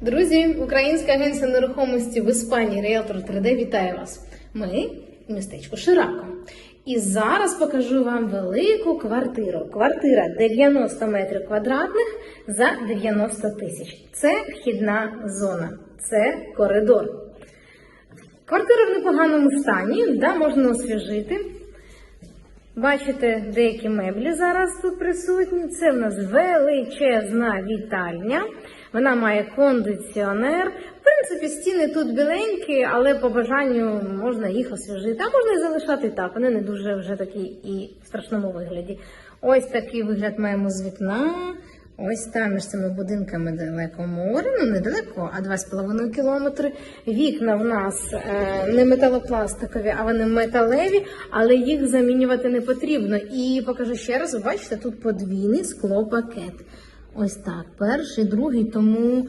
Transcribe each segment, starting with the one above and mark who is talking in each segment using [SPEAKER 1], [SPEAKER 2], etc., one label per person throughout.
[SPEAKER 1] Друзі, Українська агенція нерухомості в Іспанії Realtor 3D вітає вас. Ми в містечку Ширако. І зараз покажу вам велику квартиру. Квартира 90 метрів квадратних за 90 тисяч. Це вхідна зона, це коридор. Квартира в непоганому стані, да, можна освіжити. Бачите, деякі меблі зараз тут присутні. Це в нас величезна вітальня. Вона має кондиціонер. В принципі, стіни тут біленькі, але по бажанню можна їх освіжити. А можна і залишати так. Вони не дуже вже такі і в страшному вигляді. Ось такий вигляд маємо з вікна. Ось там між цими будинками далеко море, ну недалеко, а 2,5 кілометри. Вікна в нас е, не металопластикові, а вони металеві, але їх замінювати не потрібно. І покажу ще раз, ви бачите, тут подвійний склопакет. Ось так, перший, другий, тому,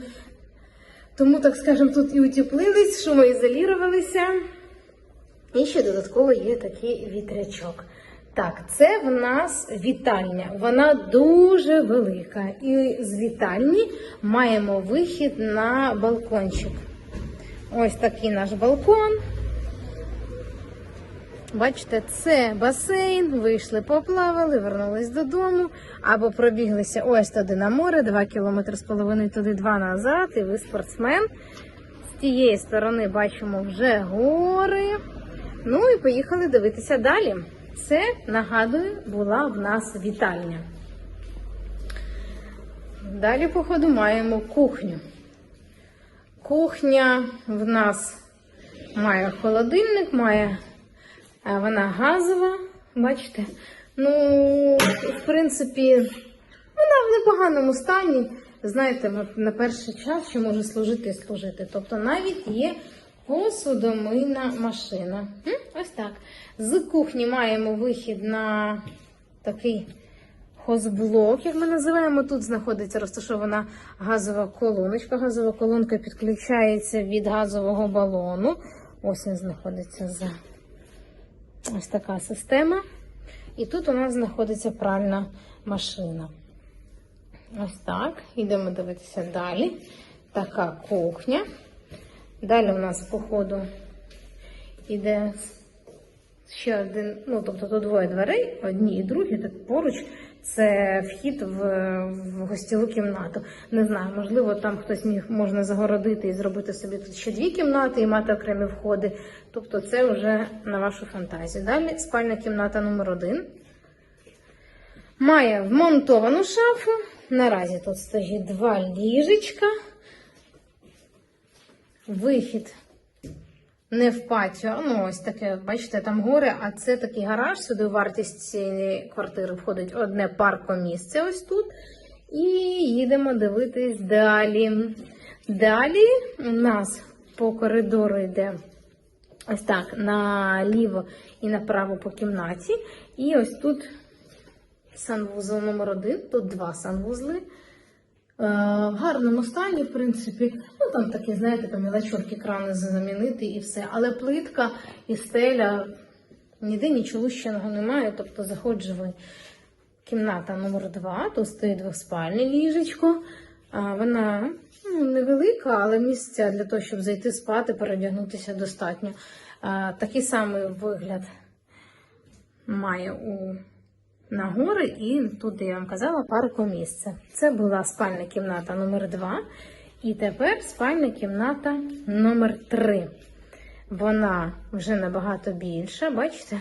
[SPEAKER 1] тому так скажемо, тут і утеплились, шумоізолірувалися. І ще додатково є такий вітрячок. Так, це в нас вітальня. Вона дуже велика. І з вітальні маємо вихід на балкончик. Ось такий наш балкон. Бачите, це басейн. Вийшли, поплавали, вернулись додому. Або пробіглися ось туди на море, 2 кілометри з половиною туди, 2 назад. І ви спортсмен. З тієї сторони бачимо вже гори. Ну і поїхали дивитися далі. Це, нагадую, була в нас вітальня. Далі, походу, маємо кухню. Кухня в нас має холодильник, має вона газова, бачите? Ну, в принципі, вона в непоганому стані. Знаєте, на перший час ще може служити і служити. Тобто навіть є посудомийна машина. Ось так. З кухні маємо вихід на такий хозблок, як ми називаємо. Тут знаходиться розташована газова колоночка. Газова колонка підключається від газового балону. Ось він знаходиться за ось така система. І тут у нас знаходиться пральна машина. Ось так. Йдемо дивитися далі. Така кухня. Далі у нас, по ходу, іде ще один, ну, тобто тут двоє дверей, одні і другі, так поруч. Це вхід в, в гостєву кімнату. Не знаю, можливо, там хтось міг можна загородити і зробити собі тут ще дві кімнати і мати окремі входи. Тобто це вже на вашу фантазію. Далі спальна кімната номер один. Має вмонтовану шафу. Наразі тут стоїть два ліжечка. Вихід не в патіо, ну ось таке, бачите, там гори, а це такий гараж. Сюди вартість цієї квартири входить одне паркомісце ось тут. І їдемо дивитись далі. Далі у нас по коридору йде ось так, наліво і направо по кімнаті. І ось тут санвузол номер один, тут два санвузли. Е, В гарному стані, в принципі, ну там такі, знаєте, по мілочовки крани замінити і все. Але плитка і стеля ніде нічого лущеного немає, тобто заходжу. Кімната номер 2 тут стоїть двоспальне ліжечко. Вона ну, невелика, але місця для того, щоб зайти спати, передягнутися достатньо. Такий самий вигляд має у на гори, і тут, я вам казала, паркомісце. Це була спальна кімната номер 2 і тепер спальна кімната номер 3 Вона вже набагато більша, бачите?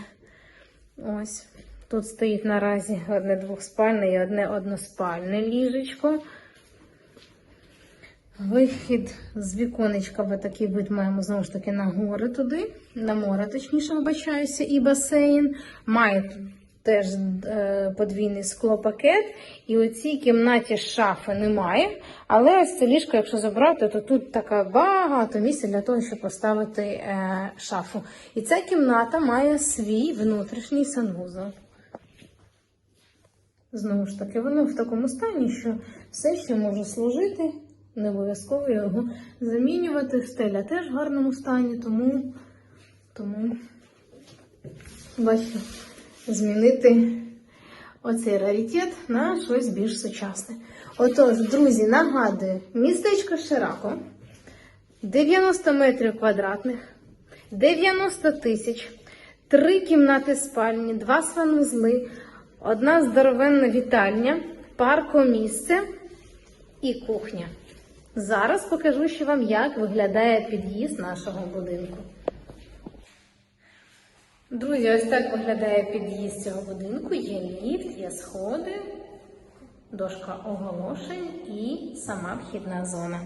[SPEAKER 1] Ось. Тут стоїть наразі одне двохспальне і одне односпальне ліжечко. Вихід з віконечка, бо такий вид маємо знову ж таки на гори туди, на море, точніше, вибачаюся, і басейн. Має теж е, подвійний склопакет. І у цій кімнаті шафи немає. Але ось це ліжко, якщо забрати, то тут така багато місця для того, щоб поставити е, шафу. І ця кімната має свій внутрішній санвузол. Знову ж таки, воно в такому стані, що все ще може служити. Не обов'язково його замінювати. Стеля теж в гарному стані, тому, тому бачу, змінити оцей раритет на щось більш сучасне. Отож, друзі, нагадую, містечко Ширако, 90 метрів квадратних, 90 тисяч, три кімнати спальні, два санузли, одна здоровенна вітальня, паркомісце і кухня. Зараз покажу ще вам, як виглядає під'їзд нашого будинку. Друзі, ось так виглядає під'їзд цього будинку. Є ліфт, є сходи, дошка оголошень і сама вхідна зона.